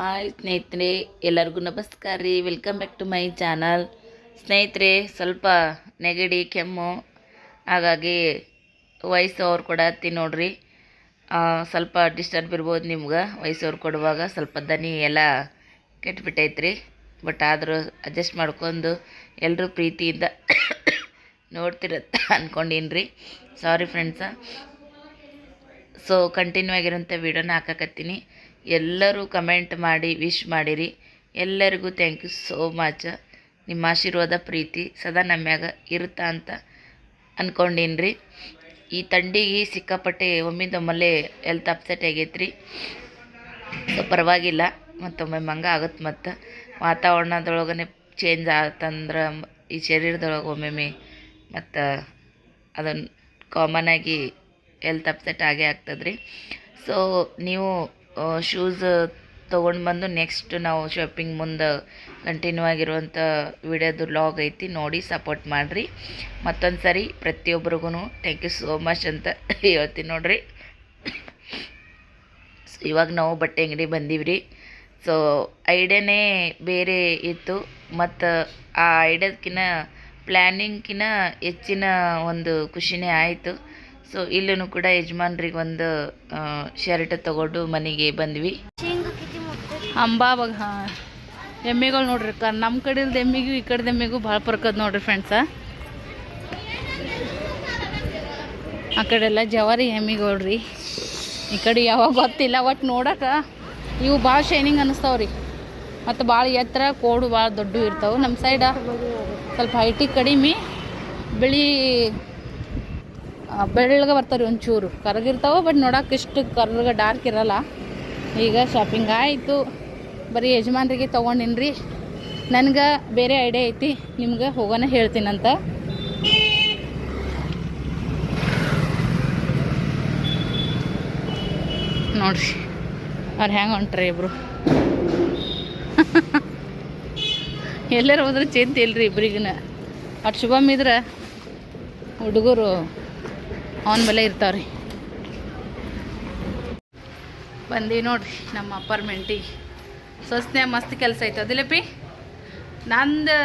Hi ಸ್ನೇಹಿತರೆ, ಎಲ್ಲರಿಗೂ ನಮಸ್ಕಾರ ರೀ. Welcome back to my channel ಸ್ನೇಹಿತರೆ, ಸ್ವಲ್ಪ ನೆಗಡಿ, ಕೆಮ್ಮು, ಹಾಗಾಗಿ ವಯಸ್ಸವ್ರು ಕೊಡತ್ತಿ ನೋಡ್ರಿ. ಸ್ವಲ್ಪ ಡಿಸ್ಟರ್ಬ್ ಇರ್ಬೋದು ನಿಮ್ಗೆ. ವಯಸ್ಸವ್ರು ಕೊಡುವಾಗ ಸ್ವಲ್ಪ ದನಿ ಎಲ್ಲ ಕೆಟ್ಬಿಟ್ಟೈತ್ರಿ. ಬಟ್ ಆದರೂ ಅಡ್ಜಸ್ಟ್ ಮಾಡ್ಕೊಂಡು ಎಲ್ಲರೂ ಪ್ರೀತಿಯಿಂದ ನೋಡ್ತಿರತ್ತ ಅಂದ್ಕೊಂಡೀನಿ ರೀ ಸಾರಿ ಫ್ರೆಂಡ್ಸ ಸೊ ಕಂಟಿನ್ಯೂ ಆಗಿರೋಂಥ ವೀಡಿಯೋನ ಹಾಕಕತ್ತೀನಿ. ಎಲ್ಲರೂ ಕಮೆಂಟ್ ಮಾಡಿ, ವಿಶ್ ಮಾಡಿರಿ. ಎಲ್ಲರಿಗೂ ಥ್ಯಾಂಕ್ ಯು ಸೋ ಮಚ್ ನಿಮ್ಮ ಆಶೀರ್ವಾದ, ಪ್ರೀತಿ ಸದಾ ನಮ್ಮ ಮ್ಯಾಗ ಇರುತ್ತಾ ಅಂತ ಅಂದ್ಕೊಂಡೀನಿ ಈ ತಂಡಿಗೆ ಸಿಕ್ಕಾಪಟ್ಟೆ ಒಮ್ಮಿಂದೊಮ್ಮಲ್ಲೇ ಎಲ್ತ್ ಅಪ್ಸೆಟ್ ಆಗೈತ್ರಿ. ಸೊ, ಪರವಾಗಿಲ್ಲ. ಮತ್ತೊಮ್ಮೆ ಮಂಗ ಆಗುತ್ತೆ ಮತ್ತು. ವಾತಾವರಣದೊಳಗನೆ ಚೇಂಜ್ ಆತಂದ್ರೆ ಈ ಶರೀರದೊಳಗೆ ಒಮ್ಮೆಮ್ಮೆ ಮತ್ತು ಅದನ್ನು ಕಾಮನ್ ಆಗಿ ಎಲ್ತ್ ಅಪ್ಸೆಟ್ ಆಗೇ ಆಗ್ತದೆ ರೀ ಸೊ ನೀವು ಶೂಸ್ ತೊಗೊಂಡು ಬಂದು ನೆಕ್ಸ್ಟ್ ನಾವು ಶಾಪಿಂಗ್ ಮುಂದೆ ಕಂಟಿನ್ಯೂ ಆಗಿರುವಂಥ ವಿಡಿಯೋದು ಲಾಗ್ ಐತಿ, ನೋಡಿ ಸಪೋರ್ಟ್ ಮಾಡಿರಿ. ಮತ್ತೊಂದು ಸರಿ ಪ್ರತಿಯೊಬ್ರಿಗೂ ಥ್ಯಾಂಕ್ ಯು ಸೋ ಮಚ್ ಅಂತ ಹೇಳ್ತೀನಿ ನೋಡಿರಿ. ಇವಾಗ ನಾವು ಬಟ್ಟೆ ಅಂಗಡಿ ಬಂದೀವಿ ರೀ ಸೊ ಐಡಿಯಾನೇ ಬೇರೆ ಇತ್ತು. ಮತ್ತು ಆ ಐಡಿಯಾದಕ್ಕಿಂತ ಪ್ಲ್ಯಾನಿಂಗ್ಕಿಂತ ಹೆಚ್ಚಿನ ಒಂದು ಖುಷಿನೇ ಆಯಿತು. ಸೊ ಇಲ್ಲೂ ಕೂಡ ಯಜಮಾನ್ರಿಗೆ ಒಂದು ಶರ್ಟ್ ತಗೊಂಡು ಮನೆಗೆ ಬಂದ್ವಿ. ಅಂಬಾವಾಗ ಹಾಂ, ಎಮ್ಮೆಗಳು ನೋಡ್ರಿ ಕ ನಮ್ಮ ಕಡೆಲ್ದ ಎಮ್ಮಿಗೂ ಈ ಕಡೆದ ಎಮ್ಮಿಗೂ ಭಾಳ ಪರ್ಕದ್ ನೋಡ್ರಿ ಫ್ರೆಂಡ್ಸ ಆ ಕಡೆ ಎಲ್ಲ ಜವಾರಿ ಎಮ್ಮಿಗಳು ರೀ ಈ ಕಡೆ ಯಾವಾಗ ಗೊತ್ತಿಲ್ಲ ಒಟ್ಟು ನೋಡೋಕೆ ಇವು ಭಾಳ ಶೈನಿಂಗ್ ಅನ್ನಿಸ್ತಾವ್ರಿ ಮತ್ತು ಭಾಳ ಎತ್ತರ, ಕೋಡು ಭಾಳ ದೊಡ್ಡ ಇರ್ತಾವೆ. ನಮ್ಮ ಸೈಡ ಸ್ವಲ್ಪ ಹೈಟಿಗೆ ಕಡಿಮೆ, ಬಿಳಿ ಬೆಳ್ಳಗೆ ಬರ್ತಾರೆ ಒಂಚೂರು. ಕರಗಿರ್ತಾವೆ ಬಟ್ ನೋಡಕ್ಕೆ ಇಷ್ಟು ಕರ್ರಗೆ ಡಾರ್ಕ್ ಇರಲ್ಲ. ಈಗ ಶಾಪಿಂಗ್ ಆಯಿತು. ಬರೀ ಯಜಮಾನ್ರಿಗೆ ತೊಗೊಂಡಿನ್ರಿ. ನನಗೆ ಬೇರೆ ಐಡಿಯಾ ಐತಿ. ನಿಮ್ಗೆ ಹೋಗೋಣ ಹೇಳ್ತೀನಂತ. ನೋಡ್ರಿ. ಅವ್ರು ಹೆಂಗೆ ಹೊಂಟ್ರಿ ಇಬ್ರು. ಎಲ್ಲರೂ ಹೋದ್ರೆ ಚಿಂತೆ ಇಲ್ರಿ ಇಬ್ರಿಗಿನ. ಅಟ್ ಶುಭಮ್ ಇದ್ರೆ ಹುಡುಗರು. ಅವನ ಇರ್ತಾವೆ ರೀ ಬಂದಿ ನೋಡ್ರಿ ನಮ್ಮ ಅಪಾರ್ಟ್ಮೆಂಟಿಗೆ ಸೊಸ್ನೆ ಮಸ್ತ್ ಕೆಲಸ ಐತೆ ಅದಿಲ್ಲಪ್ಪಿ ನಂದು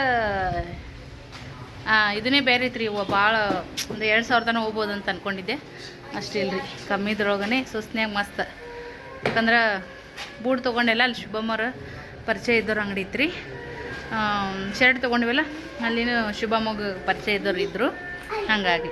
ಇದನ್ನೇ ಬೇರೆ ಐತ್ರಿ ಇವ ಭಾಳ ಒಂದು ಎರಡು ಸಾವಿರ ತನಕ ಹೋಗ್ಬೋದು ಅಂತ ಅಂದ್ಕೊಂಡಿದ್ದೆ ಅಷ್ಟಿಲ್ರಿ ಕಮ್ಮಿದ್ರೊಳಗನೆ ಸೊಸ್ನ್ಯಾಗ ಮಸ್ತ್. ಯಾಕಂದ್ರೆ ಬೂಟ್ ತೊಗೊಂಡೆಲ್ಲ ಅಲ್ಲಿ ಶುಭಮ್ಮರ ಪರಿಚಯ ಇದ್ದವ್ರ ಅಂಗಡಿ ಇತ್ರಿ ಶರ್ಟ್ ತೊಗೊಂಡಿವಲ್ಲ, ಅಲ್ಲಿನೂ ಶುಭಮ್ಮಗ ಪರಿಚಯ ಇದ್ದವ್ರು ಇದ್ದರು ಹಾಗಾಗಿ.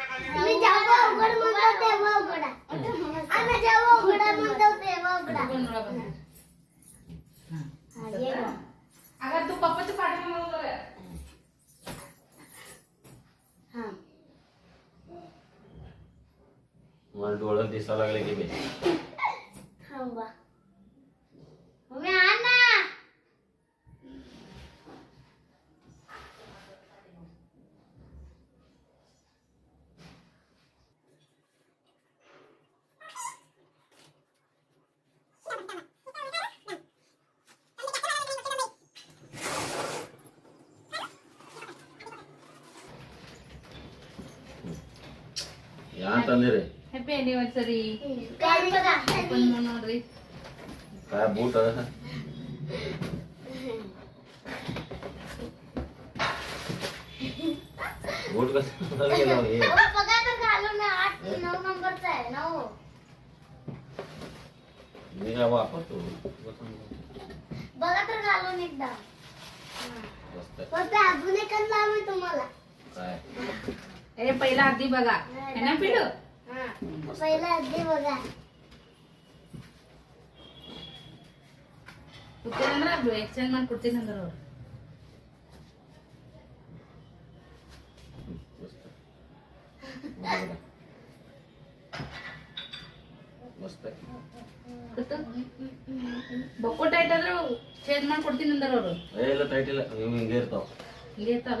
काय बूट बूट कसं बघा तर घालून आठ नऊ नंबरचा आहे नऊ. मी काय बघा तर घालून एकदा. मस्त. अजून एक लावू तुम्हाला. काय? ए पहिला आधी बघा है ना पिलू हा. पहिला अगदी बघा ಕೂತ್ಕೊಂಡ್ರೆ ಎಕ್ಸ್ಚೇಂಜ್ ಮಾಡಿ ಕೊಡ್ತೀನಿ ಅಂದ್ರೆ ಅವ್ರು मस्त मस्त ಕತ್ತು ಬೊಕ್ಕೋ ಟೈಟ್ ಆದ್ರೆ ಚೇಂಜ್ ಮಾಡ್ಕೊಡ್ತೀನಿ ಅಂದಾರ ಅವರು ಏ ಇಲ್ಲ ಟೈಟ್ ಇಲ್ಲ ಇವು ಹಿಂಗೆ ಇರ್ತಾವ ಹಿಂಗೆ ಇರ್ತಾರ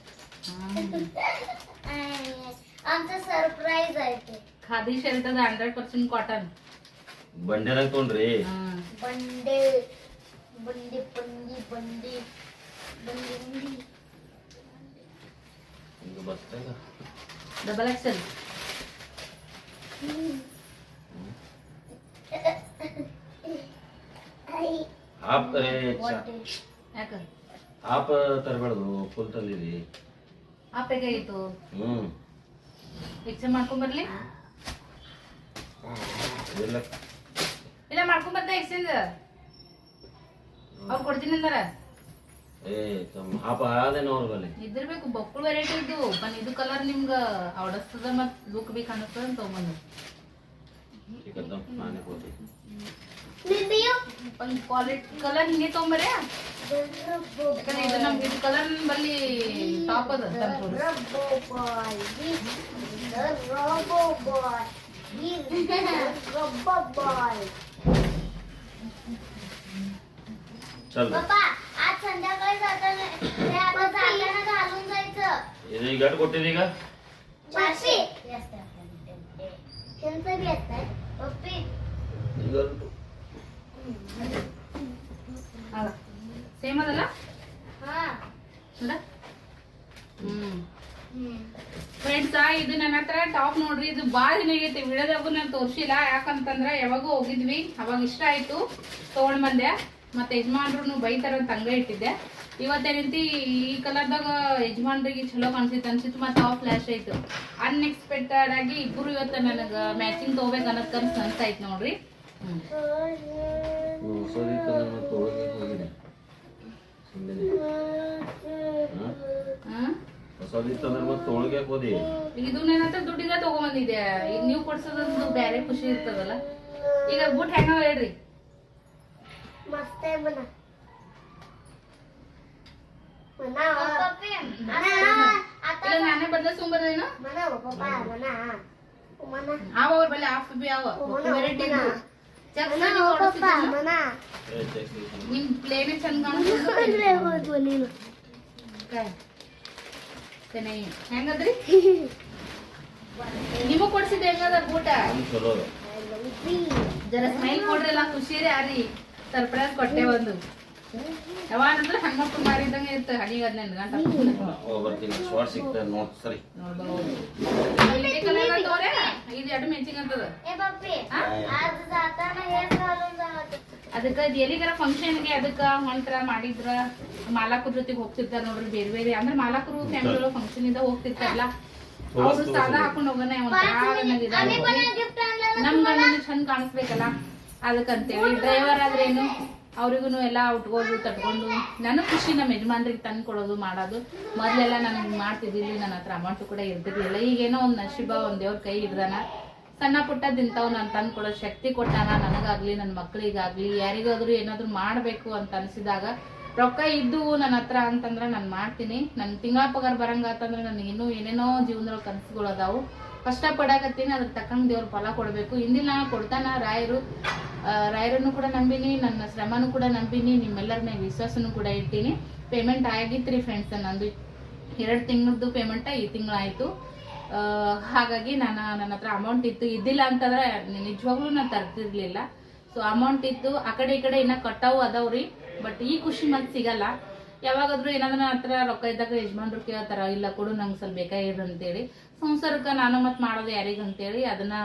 Khadi shirt hundred percent cotton बंडे तोंड रे? बंडे बंडे बंडी डबल एक्सेल आप आप फुल तली ಆಪೆಗೆ ಆಯ್ತು. ಹ್ಮ್. ಮಿಕ್ಸರ್ ಮಾಡ್ಕೊಂಡ್ ಬರ್ಲಿ. ಇಲ್ಲ. ಮಾಡ್ಕೊಂಡ್ ಬರ್ತಾ ಎಕ್ಸ್ಚೇಂಜ್ ಅವ್ ಕೊಡ್ತೀನಿ ಅಂದಾರ. ಏ ತಮ್ಮ ಬಕ್ಕುಳ ವೆರೈಟಿ ಇದ್ದು. ಬನ್ ಇದು ಕಲರ್ ನಿಮ್ಗ ಅವಡಸ್ತದ ಮತ್ ಲುಕ್ ಬಿ ಕಾಣಿಸ್ತದ ಅಂತ ತಗೊಂಬಂದು. ಕ್ವಾಲಿಟಿ ಕಲರ್ ಹಿಂಗೆ ತಗೊಂಬರ್ಯಾ ಇದು ನಮ್ಗೆ ಇದು ಕಲರ್ ಬಲ್ಲಿ ಟಾಪ್ ಅದ ತಂದ್ ತೋರ್ಸು. Robo boy robo boy robo boy चल पप्पा आज संध्याकाळी जाताना हे आता जाताना घालून जायचं ಇದು ಈಗ ಗಟ್ಟು ಕೊಟ್ಟಿದ್ದೀಗ चारशे ह्यांचं बी असतंय पप्पी ಈಗ ಅದ ಸೇಮ್ ಅದಲ್ಲ हा ನೋಡ ಇದು ನನ್ನ ಹತ್ರ ಟಾಪ್ ನೋಡ್ರಿ ಇದು ಬಾಲ್ ದಿನ ವಿಡಿಯೋದಾಗೂ ನಾನು ತೋರಿಸಿಲ್ಲ. ಯಾಕಂತಂದ್ರೆ ಯಾವಾಗೂ ಹೋಗಿದ್ವಿ ಅವಾಗ ಇಷ್ಟ ಆಯ್ತು. ತಗೊಂಡು ಬಂದೆ. ಮತ್ತೆ ಯಜಮಾನ್ರು ಬೈತಾರ ಅಂತ ಇಟ್ಟಿದ್ದೆ. ಇವತ್ತೇ ರೀತಿ ಈ ಕಲರ್ದಾಗ ಯಜಮಾನ್ರಿಗೆ ಚಲೋ ಕಾಣಿಸಿತ್ತು ಅನ್ಸಿತ್ತು ಮತ್ತೆ ಟಾಪ್ ಫ್ಲಾಶ್ ಆಯ್ತು. ಅನ್ಎಕ್ಸ್ಪೆಕ್ಟೆಡ್ ಆಗಿ ಇಬ್ಬರು ಇವತ್ತು ನನಗೆ ಮ್ಯಾಚಿಂಗ್ ತಗೋಬೇಕು ಅನ್ನೋದ್ ಕನ್ಸು ಅನ್ಸಾಯ್ತು ನೋಡ್ರಿ. ಹೊಸದಿತ್ತಂದ್ರೆ ಮತ್ತೆ ತೊಳ್ಗೆ ಹಾಕೋದಿ ಇದನ್ನೇನಂತ ಈಗ ನೀವು ಕೊಡ್ಸೋದಂದು ಬೇರೆ ಖುಷಿ ಇರ್ತದಲ್ಲ. ಈಗ ಬುಟ್ ಹೆಂಗ ಹೇಳ್ರಿ. ನಾನೇ ಬದಲ ಸುಮ್ಮನೇನು ಅವ ಅವ್ರ ಬಲ್ಲಿ ಆಫ್ ಬಿ ಅವ ವೆರೈಟಿ ನಿನ್ ಪ್ಲೇನೇ ಹೆಂಗದ್ರಿ? ಹೆಂಗದ ಊಟ? ಜರ ಸ್ಮೈಲ್ ಕೊಡ್ರಲ್ಲ ಖುಷಿ ರೀ ಸರ್ಪ್ರೈಸ್ ಕೊಟ್ಟೆ ಒಂದು. ಯಾವಾಗಂದ್ರೆ ಹೆಣ್ಮಕ್ಳು ಮಾರಿದಂಗೆ ಇತ್ತು ಹಡಿಗೆ ಇದು ಎರಡು ಅಂತದ ಅದಕ್ಕೆ ಫಂಕ್ಷನ್ಗೆ ಅದಕ್ಕೆ ಹೊಂಟ್ರ ಮಾಡಿದ್ರ ಮಾಲಾಕುರ ಜೊತೆಗೆ ಹೋಗ್ತಿರ್ತಾರ ನೋಡ್ರಿ ಬೇರೆ ಬೇರೆ. ಅಂದ್ರೆ ಮಾಲಾಕರು ಫ್ಯಾಮಿಲಿ ಫಂಕ್ಷನ್ ಇಂದ ಹೋಗ್ತಿರ್ತಾರಲ್ಲ ಅವರು ಸಾಲ ಹಾಕೊಂಡು ಹೋಗೋಣ ನಮ್ಗೆ ಚಂದ ಕಾಣಿಸ್ಬೇಕಲ್ಲ ಅದಕ್ಕಂತೇಳಿ. ಡ್ರೈವರ್ ಆದ್ರೇನು? ಅವ್ರಿಗೂ ಎಲ್ಲ ಉಟ್ಕೊಂಡು ತಟ್ಕೊಂಡು. ನಾನು ಖುಷಿ ನಮ್ಮ ಯಜಮಾನ್ರಿಗೆ ತಂದು ಕೊಡೋದು, ಮಾಡೋದು. ಮೊದಲೆಲ್ಲ ನಾನು ಮಾಡ್ತಿದ್ದಿಲ್ಲ, ನನ್ನ ಹತ್ರ ಅಮೌಂಟ್ ಕೂಡ ಇರ್ತಿರ್ಲಿಲ್ಲ. ಈಗೇನೋ ಒಂದು ನಶೀಬ, ಒಂದು ದೇವ್ರ ಕೈ ಹಿಡ್ದಾನ ಸಣ್ಣ ಪುಟ್ಟ ದಿಂತವ್ ನಾನು ತಂದು ಕೊಡೋ ಶಕ್ತಿ ಕೊಟ್ಟಾನ. ನನಗಾಗಲಿ ನನ್ನ ಮಕ್ಕಳಿಗಾಗಲಿ ಯಾರಿಗಾದ್ರೂ ಏನಾದರೂ ಮಾಡಬೇಕು ಅಂತ ಅನ್ಸಿದಾಗ ರೊಕ್ಕ ಇದ್ದು ನನ್ನ ಹತ್ರ ಅಂತಂದ್ರೆ ನಾನು ಮಾಡ್ತೀನಿ. ನನ್ನ ತಿಂಗಳ ಪಗಾರ ಬರಂಗಾತಂದ್ರೆ ನನಗೆ ಇನ್ನೂ ಏನೇನೋ ಜೀವನದೊಳಗೆ ಕನಸುಗಳು ಅದಾವು. ಕಷ್ಟ ಪಡಾಕತ್ತೀನಿ ಅದಕ್ಕೆ ತಕ್ಕಂಗೆ ದೇವ್ರ ಫಲ ಕೊಡಬೇಕು. ಇಂದಿನ ಕೊಡ್ತಾನ ರಾಯರು. ರಾಯರನ್ನು ಕೂಡ ನಂಬಿನಿ, ನನ್ನ ಶ್ರಮನೂ ಕೂಡ ನಂಬಿನಿ, ನಿಮ್ಮೆಲ್ಲರ ಮೇಲೆ ವಿಶ್ವಾಸನೂ ಕೂಡ ಇಟ್ಟೀನಿ ಪೇಮೆಂಟ್ ಆಗಿತ್ತು ಫ್ರೆಂಡ್ಸ್ ನಂದು ಎರಡು ತಿಂಗಳದ್ದು ಪೇಮೆಂಟ ಈ ತಿಂಗಳಾಯಿತು. ಹಾಗಾಗಿ ನಾನು ನನ್ನ ಹತ್ರ ಅಮೌಂಟ್ ಇತ್ತು. ಇದ್ದಿಲ್ಲ ಅಂತಂದ್ರೆ ನಿಜವಾಗ್ಲೂ ನಾನು ತರ್ತಿರ್ಲಿಲ್ಲ ಸೊ ಅಮೌಂಟ್ ಇತ್ತು. ಆ ಕಡೆ ಈ ಕಡೆ ಇನ್ನ ಕಟ್ಟಾವು ಅದಾವ್ರಿ. ಬಟ್ ಈ ಖುಷಿ ಮತ್ತೆ ಸಿಗಲ್ಲ. ಯಾವಾಗಾದ್ರೂ ಏನಾದ್ರೂ ಹತ್ರ ರೊಕ್ಕ ಇದ್ದಾಗ ಯಜಮಾನ್ರು ಕೇಳ್ತಾರ, ಇಲ್ಲ ಕೊಡು, ನಂಗೆ ಸ್ವಲ್ಪ ಬೇಕಾಗಿದೆ ಅಂತೇಳಿ. ಸಂಸಾರಕ್ಕೆ ನಾನು ಮತ್ತೆ ಮಾಡೋದು ಯಾರಿಗೆ ಅಂತೇಳಿ ಅದನ್ನ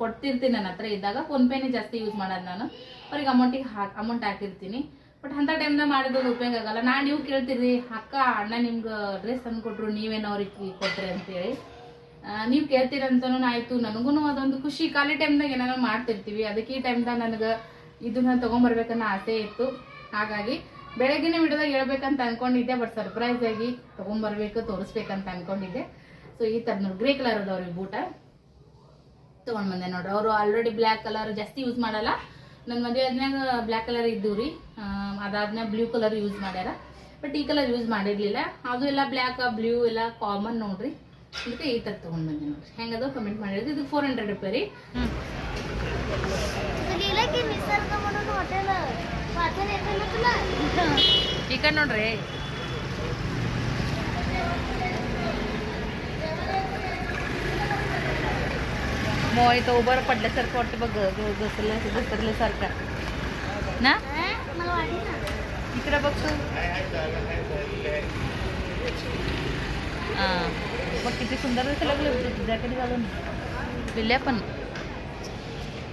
ಕೊಡ್ತಿರ್ತೀನಿ ನನ್ನ ಹತ್ರ ಇದ್ದಾಗ. ಫೋನ್ ಪೇನೇ ಜಾಸ್ತಿ ಯೂಸ್ ಮಾಡೋದು ನಾನು. ಅವ್ರಿಗೆ ಅಮೌಂಟಿಗೆ ಹಾಕಿ ಅಮೌಂಟ್ ಹಾಕಿರ್ತೀನಿ. ಬಟ್ ಅಂಥ ಟೈಮ್ದಾಗ ಮಾಡಿದ್ರು ಉಪಯೋಗ ಆಗಲ್ಲ. ನಾನು ನೀವು ಕೇಳ್ತೀರಿ, ಅಕ್ಕ, ಅಣ್ಣ ನಿಮ್ಗೆ ಡ್ರೆಸ್ ತಂದು ಕೊಟ್ಟರು ನೀವೇನೋ ಅವ್ರಿಗೆ ಕೊಟ್ರಿ ಅಂತೇಳಿ. ನೀವು ಕೇಳ್ತೀರಂತನೂ ಆಯಿತು. ನನಗೂ ಅದೊಂದು ಖುಷಿ. ಖಾಲಿ ಟೈಮ್ದಾಗ ಏನಾರು ಮಾಡ್ತಿರ್ತೀವಿ. ಅದಕ್ಕೆ ಈ ಟೈಮ್ದಾಗ ನನಗೆ ಇದನ್ನ ತೊಗೊಂಬರ್ಬೇಕನ್ನೋ ಆಸೆ ಇತ್ತು. ಹಾಗಾಗಿ ಬೆಳಗ್ಗಿನ ವಿಡಿಯೋದಾಗ ಹೇಳ್ಬೇಕಂತ ಅನ್ಕೊಂಡಿದ್ದೆ ಬಟ್ ಸರ್ಪ್ರೈಸ್ ಆಗಿ ತೊಗೊಂಬರ್ಬೇಕು, ತೋರಿಸ್ಬೇಕಂತ ಅನ್ಕೊಂಡಿದ್ದೆ. ಸೊ ಈ ಥರ ಗ್ರೇ ಕಲರ್ ಅದಾವ್ರಿ ಬೂಟ. ತೊಗೊಂಡ್ ಬಂದೆ ನೋಡ್ರಿ. ಅವರು ಆಲ್ರೆಡಿ ಬ್ಲ್ಯಾಕ್ ಕಲರ್ ಜಾಸ್ತಿ ಯೂಸ್ ಮಾಡಲ್ಲ. ನನ್ನ ಮದುವೆ ಆದ್ಮ್ಯಾಗ ಬ್ಲ್ಯಾಕ್ ಕಲರ್ ಇದ್ದು ರೀ ಅದಾದ್ಮೇಲೆ ಬ್ಲೂ ಕಲರ್ ಯೂಸ್ ಮಾಡ್ಯಾರ. ಬಟ್ ಈ ಕಲರ್ ಯೂಸ್ ಮಾಡಿರ್ಲಿಲ್ಲ. ಅದು ಎಲ್ಲ ಬ್ಲ್ಯಾಕ್ ಬ್ಲೂ ಎಲ್ಲ ಕಾಮನ್ ನೋಡ್ರಿ. ಅದಕ್ಕೆ ಈ ಥರ ತಗೊಂಡ್ ಬಂದೆ ನೋಡ್ರಿ. ಹೆಂಗದ ಕಮೆಂಟ್ ಮಾಡಿರೋದು. ಇದು ಫೋರ್ ಹಂಡ್ರೆಡ್ ರೂಪಾಯಿ ರೀ. गेलं की निसर्ग म्हणून हॉटेल वाचन येतं ना तुला ಈ ಕಡೆ ನೋಡ್ರಿ मो इथं उभं पडल्यासारखं वाटतं बघ ग- घसरल्या घसरल्यासारखं ना हा? मला वाटेल ना इकडे बघ तू हां मग किती सुंदर दिसायला लागले तुझ्याकडे घालून लिहिल्या पण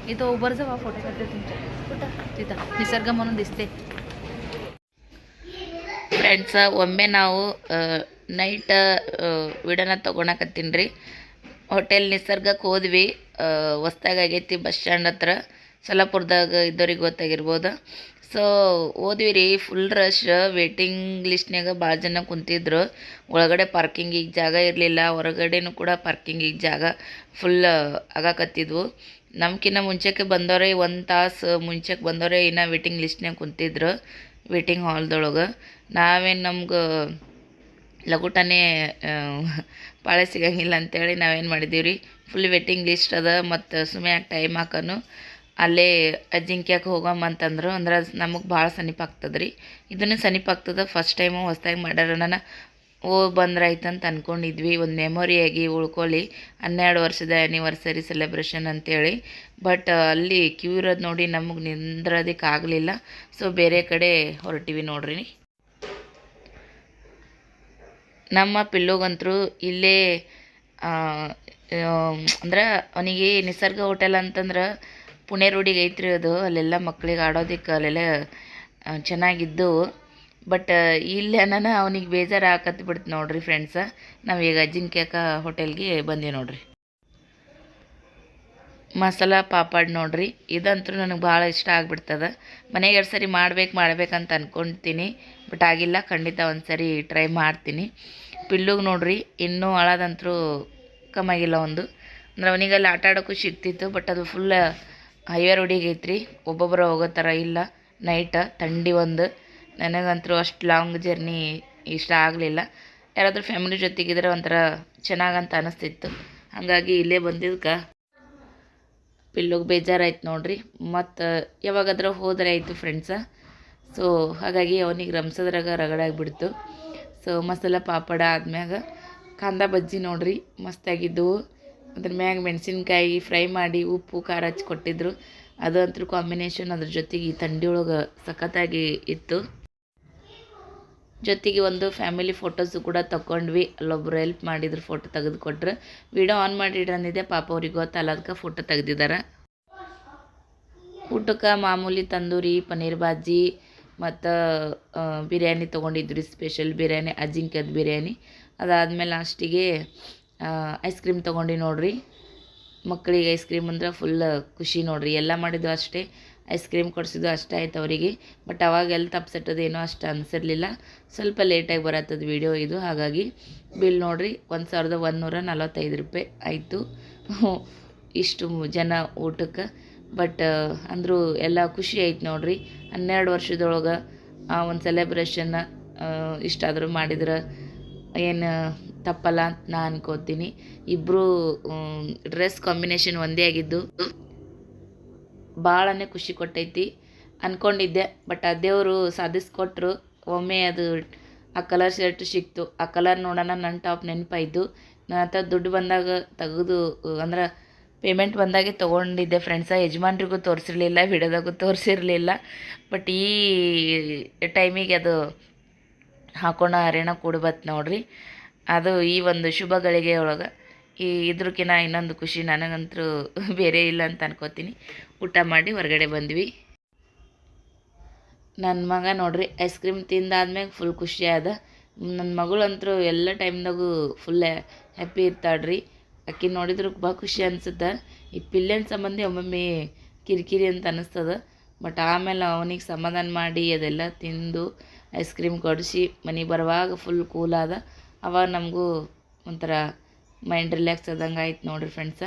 इथं उभं जावा फोटो काढते तुमच्या कुठं तिथं निसर्ग म्हणून दिसते ಫ್ರೆಂಡ್ಸ ಒಮ್ಮೆ ನಾವು ನೈಟ್ ವಿಡೋನ ತೊಗೊಳಕತ್ತೀನಿ ರೀ ಹೋಟೆಲ್ ನಿಸರ್ಗಕ್ಕೆ ಹೋದ್ವಿ ಹೊಸ್ದಾಗ ಆಗೈತಿ ಬಸ್ ಸ್ಟ್ಯಾಂಡ್ ಹತ್ರ ಸೊಲ್ಲಾಪುರದಾಗ ಇದ್ದವ್ರಿಗೆ ಗೊತ್ತಾಗಿರ್ಬೋದು ಸೊ ಹೋದ್ವಿ ರೀ ಫುಲ್ ರಶ್ ವೇಟಿಂಗ್ ಲಿಸ್ಟ್ನಾಗ ಭಾಳ ಜನ ಕುಂತಿದ್ರು ಒಳಗಡೆ ಪಾರ್ಕಿಂಗಿಗೆ ಜಾಗ ಇರಲಿಲ್ಲ ಹೊರಗಡೆನೂ ಕೂಡ ಪಾರ್ಕಿಂಗಿಗೆ ಜಾಗ ಫುಲ್ ಆಗಾಕತ್ತಿದ್ವು ನಮ್ಕಿನ್ನ ಮುಂಚೆಗೆ ಬಂದವ್ರೆ ಒಂದು ತಾಸು ಮುಂಚೆಗೆ ಬಂದವ್ರೆ ಇನ್ನು ವೇಟಿಂಗ್ ಲಿಸ್ಟ್ನಾಗ ಕುಂತಿದ್ರು ವೇಟಿಂಗ್ ಹಾಲ್ದೊಳಗೆ ನಾವೇನು ನಮ್ಗೆ ಲಗುಟನೇ ಪಾಳೆ ಸಿಗಂಗಿಲ್ಲ ಅಂತೇಳಿ ನಾವೇನು ಮಾಡಿದ್ದೀವಿ ರೀ ಫುಲ್ ವೇಟಿಂಗ್ ಲಿಸ್ಟ್ ಅದ ಮತ್ತು ಸುಮ್ಮನೆ ಟೈಮ್ ಹಾಕನು. ಅಲ್ಲೇ ಅಜ್ಜಿಂಕ್ಯಾಕೆ ಹೋಗಮ್ಮ ಅಂತಂದ್ರು ಅಂದ್ರೆ ನಮಗೆ ಭಾಳ ಸಮೀಪ ಆಗ್ತದೆ ರೀ ಇದನ್ನು ಸಮೀಪ ಆಗ್ತದೆ ಫಸ್ಟ್ ಟೈಮು ಹೊಸ್ದಾಗಿ ಮಾಡ್ಯಾರ ನಾನು ಓ ಬಂದ್ರಾಯ್ತಂತ ಅಂದ್ಕೊಂಡಿದ್ವಿ ಒಂದು ಮೆಮೊರಿಯಾಗಿ ಉಳ್ಕೊಳ್ಳಿ. ಹನ್ನೆರಡು ವರ್ಷದ ಆ್ಯನಿವರ್ಸರಿ ಸೆಲೆಬ್ರೇಷನ್ ಅಂತೇಳಿ. ಬಟ್ ಅಲ್ಲಿ ಕ್ಯೂ ಇರೋದು ನೋಡಿ ನಮಗೆ ನಿಂದ್ರೋದಕ್ಕೆ ಆಗಲಿಲ್ಲ. ಸೊ ಬೇರೆ ಕಡೆ ಹೊರಟಿವಿ ನೋಡ್ರಿ. ನಮ್ಮ ಪಿಲ್ಲೋಗಂತರು ಇಲ್ಲೇ ಅಂದ್ರೆ ಅವನಿಗೆ ನಿಸರ್ಗ ಹೋಟೆಲ್ ಅಂತಂದ್ರೆ ಪುಣೆ ರೋಡಿಗೆ ಐತ್ರಿ ಅದು. ಅಲ್ಲೆಲ್ಲ ಮಕ್ಳಿಗೆ ಆಡೋದಕ್ಕೆ ಅಲ್ಲೆಲ್ಲ ಚೆನ್ನಾಗಿದ್ದವು ಚೆನ್ನಾಗಿದ್ದು. ಬಟ್ ಇಲ್ಲಿ ನಾನು ಅವನಿಗೆ ಬೇಜಾರು ಹಾಕತ್ ಬಿಡ್ತು ನೋಡ್ರಿ ಫ್ರೆಂಡ್ಸ ನಾವೀಗ ಅಜಿಂಕ್ಯಕ ಹೋಟೆಲ್ಗೆ ಬಂದೀವಿ ನೋಡ್ರಿ. ಮಸಾಲ ಪಾಪಡ್ ನೋಡ್ರಿ. ಇದಂತೂ ನನಗೆ ಭಾಳ ಇಷ್ಟ ಆಗ್ಬಿಡ್ತದ. ಮನೆಗೆ ಎರಡು ಸರಿ ಮಾಡ್ಬೇಕು ಮಾಡ್ಬೇಕಂತ ಅನ್ಕೊಂತೀನಿ ಬಟ್ ಆಗಿಲ್ಲ, ಖಂಡಿತ ಒಂದು ಸರಿ ಟ್ರೈ ಮಾಡ್ತೀನಿ. ಪಿಲ್ಲುಗೆ ನೋಡ್ರಿ, ಇನ್ನೂ ಅಳದಂತರೂ ಕಮ್ಮಾಗಿಲ್ಲ ಒಂದು. ಅಂದ್ರೆ ಅವನಿಗೆ ಅಲ್ಲಿ ಆಟ ಆಡೋಕ್ಕೂ ಸಿಗ್ತಿತ್ತು ಬಟ್ ಅದು ಫುಲ್ ಹೈವೇ ರೋಡಿಗೆ ಐತ್ರಿ. ಒಬ್ಬೊಬ್ಬರು ಹೋಗೋ ಥರ ಇಲ್ಲ. ನೈಟ್ ಥಂಡಿ ಒಂದು. ನನಗಂತರೂ ಅಷ್ಟು ಲಾಂಗ್ ಜರ್ನಿ ಇಷ್ಟ ಆಗಲಿಲ್ಲ. ಯಾರಾದರೂ ಫ್ಯಾಮಿಲಿ ಜೊತೆಗಿದ್ರೆ ಒಂಥರ ಚೆನ್ನಾಗಂತ ಅನಿಸ್ತಿತ್ತು. ಹಾಗಾಗಿ ಇಲ್ಲೇ ಬಂದಿದ್ದಕ್ಕೆ ಪಿಲ್ಲುಗೆ ಬೇಜಾರಾಯ್ತು ನೋಡ್ರಿ. ಮತ್ತು ಯಾವಾಗಾದ್ರೂ ಹೋದರೆ ಆಯಿತು ಫ್ರೆಂಡ್ಸ ಸೊ ಹಾಗಾಗಿ ಅವನಿಗೆ ರಂಸದ್ರಾಗ ರಗಡಾಗಿಬಿಡ್ತು ಸೊ ಮಸಾಲ ಪಾಪಡ ಆದ್ಮ್ಯಾಗ ಕಾಂದ ಬಜ್ಜಿ ನೋಡ್ರಿ. ಮಸ್ತಾಗಿದ್ದು. ಅದ್ರ ಮ್ಯಾಗ ಮೆಣಸಿನ್ಕಾಯಿ ಫ್ರೈ ಮಾಡಿ ಉಪ್ಪು, ಖಾರ ಹಚ್ಚಿ ಕೊಟ್ಟಿದ್ರು. ಅದು ಕಾಂಬಿನೇಷನ್ ಅದ್ರ ಜೊತೆಗೆ ಈ ಥಂಡಿ ಒಳಗೆ ಸಖತ್ತಾಗಿ ಇತ್ತು. ಜೊತೆಗೆ ಒಂದು ಫ್ಯಾಮಿಲಿ ಫೋಟೋಸು ಕೂಡ ತಗೊಂಡ್ವಿ ಅಲ್ಲೊಬ್ರು ಹೆಲ್ಪ್ ಮಾಡಿದ್ರು ಫೋಟೋ ತೆಗೆದುಕೊಟ್ರು. ವಿಡಿಯೋ ಆನ್ ಮಾಡಿಡ್ರಿ ಅಂದಿದ್ದೆ ಪಾಪ ಅವ್ರಿಗೆ ಗೊತ್ತಲ್ಲ ಅದಕ್ಕೆ ಫೋಟೋ ತೆಗೆದಿದ್ದಾರೆ. ಊಟಕ್ಕೆ ಮಾಮೂಲಿ ತಂದೂರಿ, ಪನ್ನೀರ್ ಬಾಜಿ ಮತ್ತು ಬಿರಿಯಾನಿ ತೊಗೊಂಡಿದ್ವಿ. ಸ್ಪೆಷಲ್ ಬಿರಿಯಾನಿ, ಅಜಿಂಕ್ಯದ ಬಿರಿಯಾನಿ. ಅದಾದಮೇಲೆ ಲಾಸ್ಟಿಗೆ ಐಸ್ ಕ್ರೀಮ್ ತೊಗೊಂಡು ನೋಡ್ರಿ. ಮಕ್ಕಳಿಗೆ ಐಸ್ ಕ್ರೀಮ್ ಅಂದ್ರೆ ಫುಲ್ ಖುಷಿ ನೋಡ್ರಿ. ಎಲ್ಲ ಮಾಡಿದ್ದು ಅಷ್ಟೇ. ಐಸ್ ಕ್ರೀಮ್ ಕೊಡಿಸಿದ್ದು ಅಷ್ಟೇ ಆಯ್ತು ಅವರಿಗೆ. ಬಟ್ ಅವಾಗ ಎಲ್ಲಿ ತಪ್ಪಿಸಿಟ್ಟದು ಏನೋ ಅಷ್ಟು ಅನಿಸಿರ್ಲಿಲ್ಲ. ಸ್ವಲ್ಪ ಲೇಟಾಗಿ ಬರತ್ತದ ವಿಡಿಯೋ ಇದು. ಹಾಗಾಗಿ ಬಿಲ್ ನೋಡಿರಿ, ಒಂದು ಸಾವಿರದ ಒಂದುನೂರ ನಲವತ್ತೈದು ರೂಪಾಯಿ ಆಯಿತು. ಇಷ್ಟು ಜನ ಊಟಕ್ಕೆ. ಬಟ್ ಅಂದರೂ ಎಲ್ಲ ಖುಷಿ ಐತೆ ನೋಡಿರಿ. ಹನ್ನೆರಡು ವರ್ಷದೊಳಗೆ ಆ ಒಂದು ಸೆಲೆಬ್ರೇಷನ್ನ ಇಷ್ಟಾದರೂ ಮಾಡಿದ್ರೆ ಏನು ತಪ್ಪಲ್ಲ ಅಂತ ನಾ ಅನ್ಕೋತೀನಿ. ಇಬ್ಬರು ಡ್ರೆಸ್ ಕಾಂಬಿನೇಷನ್ ಒಂದೇ ಆಗಿದ್ದು. ಭಾಳನೇ ಖುಷಿ ಕೊಟ್ಟೈತಿ. ಅಂದ್ಕೊಂಡಿದ್ದೆ ಬಟ್ ಆ ದೇವರು ಸಾಧಿಸ್ಕೊಟ್ರು. ಒಮ್ಮೆ ಅದು ಆ ಕಲರ್ ಶರ್ಟ್ ಸಿಕ್ತು. ಆ ಕಲರ್ ನೋಡೋಣ ನನ್ನ ಟಾಪ್ ನೆನಪಾಯಿತು. ನನ್ನ ಹತ್ರ ದುಡ್ಡು ಬಂದಾಗ ತೆಗೆದು, ಅಂದ್ರೆ ಪೇಮೆಂಟ್ ಬಂದಾಗೆ ತೊಗೊಂಡಿದ್ದೆ ಫ್ರೆಂಡ್ಸ ಯಜಮಾನ್ರಿಗೂ ತೋರಿಸಿರಲಿಲ್ಲ ವಿಡಿಯೋದಾಗೂ ತೋರಿಸಿರಲಿಲ್ಲ. ಬಟ್ ಈ ಟೈಮಿಗೆ ಅದು ಹಾಕೋಣ ಹರಿಣ ಕೂಡ್ಬತ್ತು ನೋಡ್ರಿ. ಅದು ಈ ಒಂದು ಶುಭ ಗಳಿಗೆ ಒಳಗೆ. ಈ ಇದ್ರಕ್ಕಿಂತ ಇನ್ನೊಂದು ಖುಷಿ, ನನಗಂತೂ ಬೇರೆ ಇಲ್ಲ ಅಂತ ಅನ್ಕೋತೀನಿ. ಊಟ ಮಾಡಿ ಹೊರಗಡೆ ಬಂದ್ವಿ. ನನ್ನ ಮಗ ನೋಡ್ರಿ ಐಸ್ ಕ್ರೀಮ್ ತಿಂದಾದ್ಮೇಲೆ ಫುಲ್ ಖುಷಿ ನನ್ನ ಮಗಳಂತರೂ ಎಲ್ಲ ಟೈಮ್ದಾಗೂ ಫುಲ್ ಹ್ಯಾಪಿ ಇರ್ತಾಳ್ರಿ. ಆಕೆ ನೋಡಿದ್ರು ಭಾಳ ಖುಷಿ ಅನಿಸುತ್ತೆ. ಈ ಪಿಲ್ಲೆನ ಸಂಬಂಧಿ ಒಮ್ಮೊಮ್ಮೆ ಕಿರಿಕಿರಿ ಅಂತ ಅನ್ನಿಸ್ತದ ಬಟ್ ಆಮೇಲೆ ಅವನಿಗೆ ಸಮಾಧಾನ ಮಾಡಿ ಅದೆಲ್ಲ ತಿಂದು ಐಸ್ ಕ್ರೀಮ್ ಕೊಡಿಸಿ ಮನೆಗೆ ಬರುವಾಗ ಫುಲ್ ಕೂಲ್ ಆದ. ಅವಾಗ ನಮಗೂ ಒಂಥರ ಮೈಂಡ್ ರಿಲ್ಯಾಕ್ಸ್ ಆದಂಗೆ ಆಯ್ತು ನೋಡಿರಿ ಫ್ರೆಂಡ್ಸ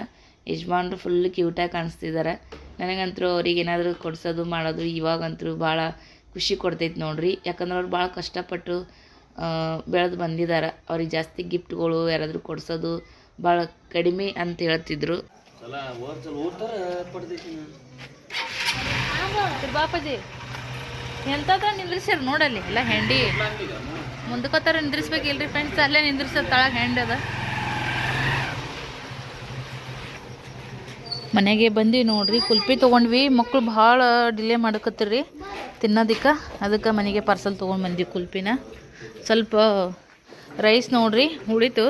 ಯಜಮಾನ್ರು ಫುಲ್ ಕ್ಯೂಟಾಗಿ ಕಾಣಿಸ್ತಿದ್ದಾರೆ ನನಗಂತೂ ಅವ್ರಿಗೆ ಏನಾದರೂ ಕೊಡಿಸೋದು ಮಾಡೋದು ಇವಾಗಂತೂ ಭಾಳ ಖುಷಿ ಕೊಡ್ತೈತೆ ನೋಡ್ರಿ. ಯಾಕಂದ್ರೆ ಅವ್ರು ಭಾಳ ಕಷ್ಟಪಟ್ಟು ಬೆಳೆದು ಬಂದಿದ್ದಾರೆ ಅವ್ರಿಗೆ ಜಾಸ್ತಿ ಗಿಫ್ಟ್ಗಳು ಯಾರಾದರೂ ಕೊಡಿಸೋದು ಭಾಳ ಕಡಿಮೆ ಅಂತ ಹೇಳ್ತಿದ್ರು. ಬಾಪಾಜಿ ಎಂಥದ್ರ ನಿಂದ್ರಿಸ್ಯಾರ ನೋಡಲ್ಲಿ ಎಲ್ಲ ಹೆಂಡಿ. ಮುಂದಕ್ಕೋತಾರ ನಿಂದ್ರಿಸ್ಬೇಕಿಲ್ರಿ ಫ್ರೆಂಡ್ಸ್ ಅಲ್ಲೇ ನಿಂದ್ರಿಸೋ ತಳಗೆ ಹೆಂಡಿ ಅದ. ಮನೆಗೆ ಬಂದು ನೋಡ್ರಿ. ಕುಲ್ಪಿ ತೊಗೊಂಡ್ವಿ. ಮಕ್ಕಳು ಭಾಳ ಡಿಲೇ ಮಾಡಕತ್ತಿರಿ ತಿನ್ನೋದಕ್ಕೆ. ಅದಕ್ಕೆ ಮನೆಗೆ ಪಾರ್ಸಲ್ ತೊಗೊಂಡು ಬಂದ್ವಿ ಕುಲ್ಪಿನ. ಸ್ವಲ್ಪ ರೈಸ್ ನೋಡ್ರಿ. ಉಳಿತು.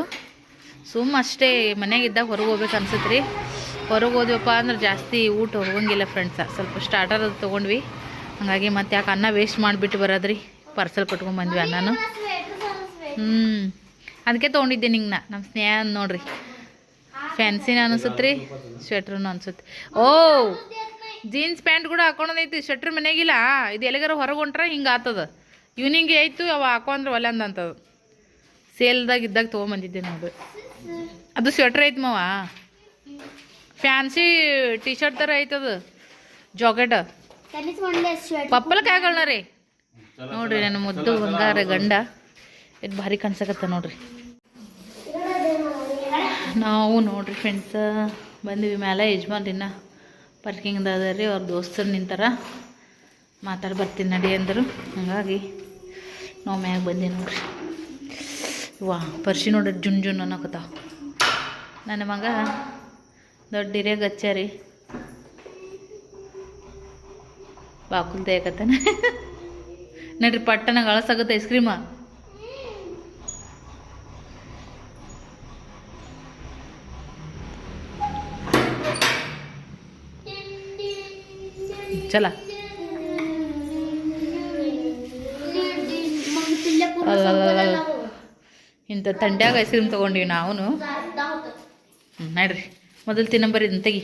ಸುಮ್ಮ ಅಷ್ಟೇ ಮನೆಗಿದ್ದಾಗ ಹೊರಗೆ ಹೋಗ್ಬೇಕು ಅನ್ಸುತ್ತೆ ರೀ ಹೊರಗೆ ಹೋದ್ವಪ್ಪ ಅಂದ್ರೆ ಜಾಸ್ತಿ ಊಟ ಹೋಗಂಗಿಲ್ಲ ಫ್ರೆಂಡ್ಸ ಸ್ವಲ್ಪ ಸ್ಟಾರ್ಟರ್ ಅದು ತೊಗೊಂಡ್ವಿ. ಹಾಗಾಗಿ ಮತ್ತೆ ಯಾಕೆ ಅನ್ನ ವೇಸ್ಟ್ ಮಾಡಿಬಿಟ್ಟು ಬರೋದ್ರಿ. ಪಾರ್ಸಲ್ ಕಟ್ಕೊಂಡ್ ಬಂದ್ವಿ ಅನ್ನನು. ಹ್ಞೂ ಅದಕ್ಕೆ ತೊಗೊಂಡಿದ್ದೆ ನಿಂಗೆ ನಾ ನಮ್ಮ ಸ್ನೇಹ ನೋಡ್ರಿ. ಫ್ಯಾನ್ಸಿನ ಅನಿಸುತ್ತೆ ರೀ ಸ್ವೆಟ್ರನು ಅನ್ಸುತ್ತೆ. ಓ ಜೀನ್ಸ್ ಪ್ಯಾಂಟ್ ಕೂಡ ಹಾಕೊಂಡೈತಿ ಸ್ವೆಟ್ರ್ ಮನೆಗಿಲ್ಲ. ಇದು ಎಲ್ಲಿಗಾರ ಹೊರಗೆ ಹೊಂಟ್ರೆ ಹಿಂಗೆ ಆತದ. ಇವ್ನಿಂಗೆ ಆಯ್ತು ಅವ ಹಾಕೊಂಡ್ರೆ ಒಲೆ ಅಂದಂತದ. ಸೇಲ್ದಾಗ ಇದ್ದಾಗ ತೊಗೊಂಬಂದಿದ್ದೆ ನೋಡ್ರಿ ಅದು. ಸ್ವೆಟ್ರ್ ಐತಿ ಮಾವ. ಫ್ಯಾನ್ಸಿ ಟಿ ಶರ್ಟ್ ಥರ ಐತದ. ಜಾಕೆಟ್ ಪಪ್ಪಲ್ ಒಂದೇ ಶರ್ಟ್ ಪಪ್ಪಲ ಕಾಯ್ಗಳನ್ನ ರೀ? ನೋಡ್ರಿ ನನ್ನ ಮುದ್ದು ಬಂಗಾರ ಗಂಡ. ಇದು ಭಾರಿ ಕಾಣ್ಸಕತ್ತ ನೋಡ್ರಿ. ನಾವು ನೋಡ್ರಿ ಫ್ರೆಂಡ್ಸ್ ಬಂದಿವಿ ಮೇಲೆ ಯಜಮಾನ್ರಿನ ಪಾರ್ಕಿಂಗ್ದ ಅದ ರೀ ಅವ್ರ ದೋಸ್ತರು ನಿಂತಾರ. ಮಾತಾಡಿ ಬರ್ತೀನಿ ನಡಿ ಅಂದರು. ಹಾಗಾಗಿ ನಾವು ಮ್ಯಾಗ ಬಂದಿ ನೋಡ್ರಿ. ವಾ, ಪರ್ಶಿ ನೋಡ್ರಿ ಜುನ್ ಜುನ್ ಅನ್ನೋಕತ ನನ್ನ ಮಗ ದೊಡ್ಡ ಹಿರಿಯ ಹಚ್ಚಾರಿ ಬಾಕುಲ್ ತೆಗತ್ತಾನ ನಡ್ರಿ ಪಟ್ಟನ ಗಳಸಾಗುತ್ತೆ ಐಸ್ ಕ್ರೀಮ. ಚಲ. ಇಂಥ ತಂಡ್ಯಾಗ ಐಸ್ ಕ್ರೀಮ್ ತೊಗೊಂಡಿವಿ ನಾವು ಹ್ಞೂ ನಡ್ರಿ. ಮೊದಲು ತಿನ್ನಂಬರಿ ಇದನ್ನ ತೆಗಿ.